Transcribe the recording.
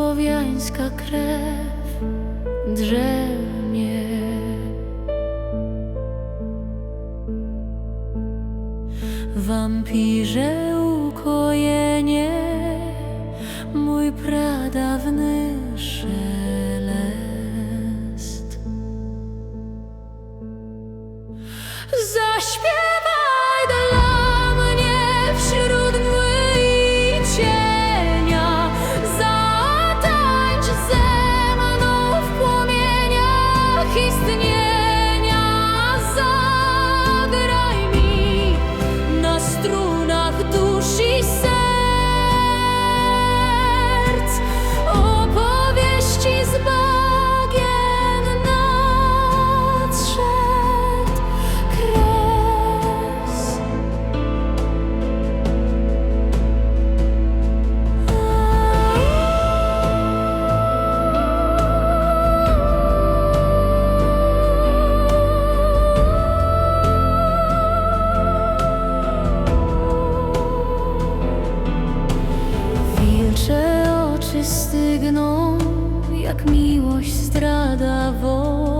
słowiańska krew drzemie. Wampirze ukojenie, mój pradawny szef. stygną, jak miłość strada woda.